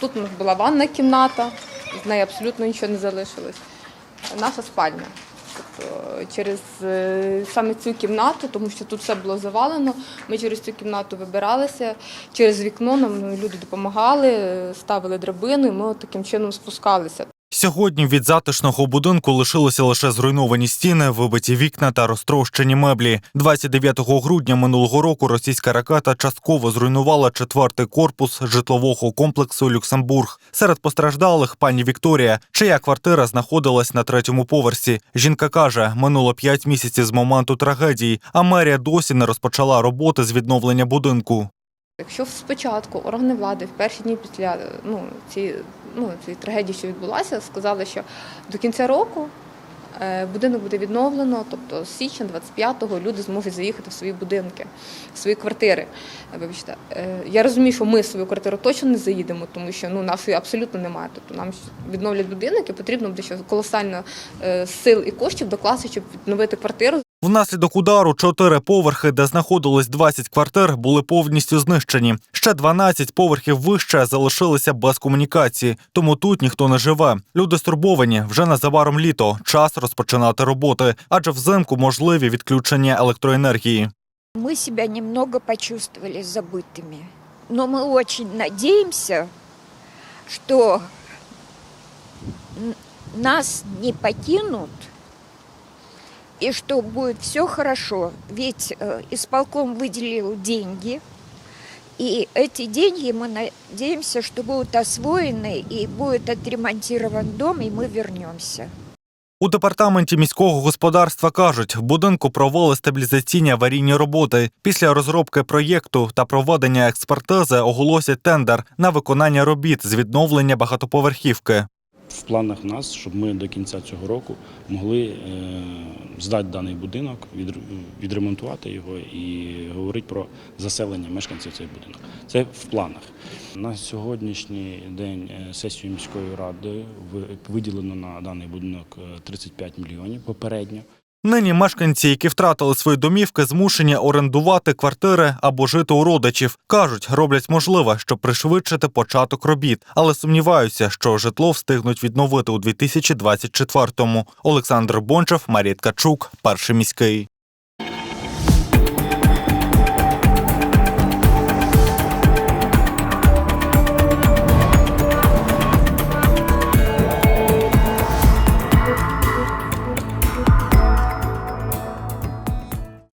Тут у нас була ванна кімната, з неї абсолютно нічого не залишилось. Наша спальня. Тобто через е, саме цю кімнату, тому що тут все було завалено. Ми через цю кімнату вибиралися. Через вікно нам люди допомагали, е, ставили драбину, і ми таким чином спускалися. Сьогодні від затишного будинку лишилися лише зруйновані стіни, вибиті вікна та розтрощені меблі. 29 грудня минулого року російська ракета частково зруйнувала четвертий корпус житлового комплексу Люксембург. Серед постраждалих пані Вікторія, чия квартира знаходилась на третьому поверсі. Жінка каже, минуло п'ять місяців з моменту трагедії, а мерія досі не розпочала роботи з відновлення будинку. Якщо спочатку органи влади в перші дні після ну, цієї ну, цієї трагедії, що відбулася, сказали, що до кінця року е, будинок буде відновлено, тобто з січня 25-го люди зможуть заїхати в свої будинки, в свої квартири. Е, Вибачте, Е, я розумію, що ми в свою квартиру точно не заїдемо, тому що ну, нашої абсолютно немає. Тобто нам відновлять будинок і потрібно буде ще колосально е, сил і коштів докласти, щоб відновити квартиру. Внаслідок удару чотири поверхи, де знаходилось 20 квартир, були повністю знищені. Ще 12 поверхів вище залишилися без комунікації, тому тут ніхто не живе. Люди стурбовані вже незабаром літо. Час розпочинати роботи, адже взимку можливі відключення електроенергії. Мы себя немного почувствовали забытыми. Но мы очень надеемся, что н- нас не покинут и что будет все хорошо. Ведь э, исполком выделил деньги, и эти деньги мы надеемся, что будут освоены и будет отремонтирован дом, и мы вернемся. У департаменті міського господарства кажуть, в будинку провели стабілізаційні аварійні роботи. Після розробки проєкту та проведення експертизи оголосять тендер на виконання робіт з відновлення багатоповерхівки. В планах нас, щоб ми до кінця цього року могли е, здати даний будинок, від- відремонтувати його і говорити про заселення мешканців цього будинку. Це в планах. На сьогоднішній день е, сесію міської ради ви- виділено на даний будинок е, 35 мільйонів попередньо. Нині мешканці, які втратили свої домівки, змушені орендувати квартири або жити у родичів. кажуть, роблять можливе, щоб пришвидшити початок робіт, але сумніваються, що житло встигнуть відновити у 2024-му. Олександр Бончев, Марія Ткачук, перший міський.